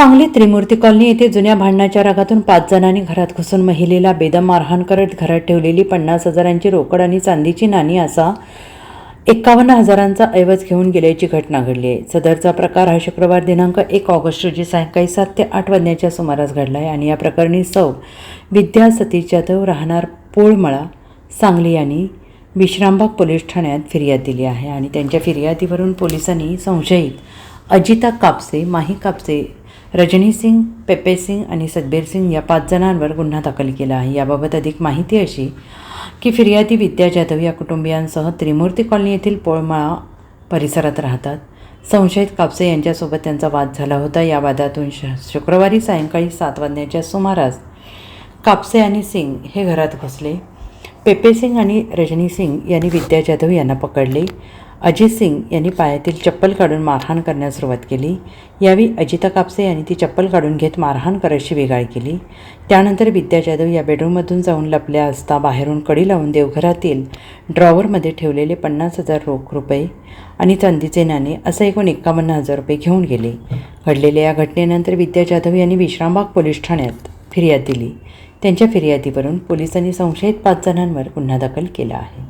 सांगली त्रिमूर्ती colony येथे जुन्या भांडणाच्या रागातून पाच जणांनी घरात घुसून महिलेला बेदम मारहाण करत घरात ठेवलेली पन्नास हजारांची रोकड आणि चांदीची नाणी असा एकावन्न हजारांचा ऐवज घेऊन गेल्याची घटना घडली आहे. सदरचा प्रकार हा शुक्रवार दिनांक एक ऑगस्ट रोजी सायंकाळी सात ते आठ वाजण्याच्या सुमारास घडला आहे आणि या प्रकरणी सौ विद्या सतीश जाधव राहणार पोळमळा सांगली यांनी विश्रामबाग पोलीस ठाण्यात फिर्याद दिली आहे आणि त्यांच्या फिर्यादीवरून पोलिसांनी संशयित अजिता कापसे माही कापसे रजनी सिंग पेपे सिंग आणि सतबीर सिंग या पाच जणांवर गुन्हा दाखल केला आहे. याबाबत अधिक माहिती अशी की फिर्यादी विद्या जाधव या कुटुंबियांसह त्रिमूर्ती कॉलनी येथील पोळमाळा परिसरात राहतात. संशयित कापसे यांच्यासोबत त्यांचा वाद झाला होता. या वादातून श शुक्रवारी सायंकाळी सात वाजण्याच्या सुमारास कापसे आणि सिंग हे घरात घुसले. पेपे सिंग आणि रजनी सिंग यांनी विद्या जाधव यांना पकडले. अजित सिंग यांनी पायातील चप्पल काढून मारहाण करण्यास सुरुवात केली. यावेळी अजिता कापसे यांनी ती चप्पल काढून घेत मारहाण करायची वेगाळ केली. त्यानंतर विद्या जाधव या बेडरूममधून जाऊन लपल्या असता बाहेरून कडी लावून देवघरातील ड्रॉवरमध्ये ठेवलेले पन्नास हजार रोख रुपये आणि चांदीचे नाणे असं एकूण एकावन्न हजार रुपये घेऊन गेले. घडलेल्या या घटनेनंतर विद्या जाधव यांनी विश्रामबाग पोलीस ठाण्यात फिर्याद दिली. त्यांच्या फिर्यादीवरून पोलिसांनी संशयित पाच जणांवर गुन्हा दाखल केला आहे.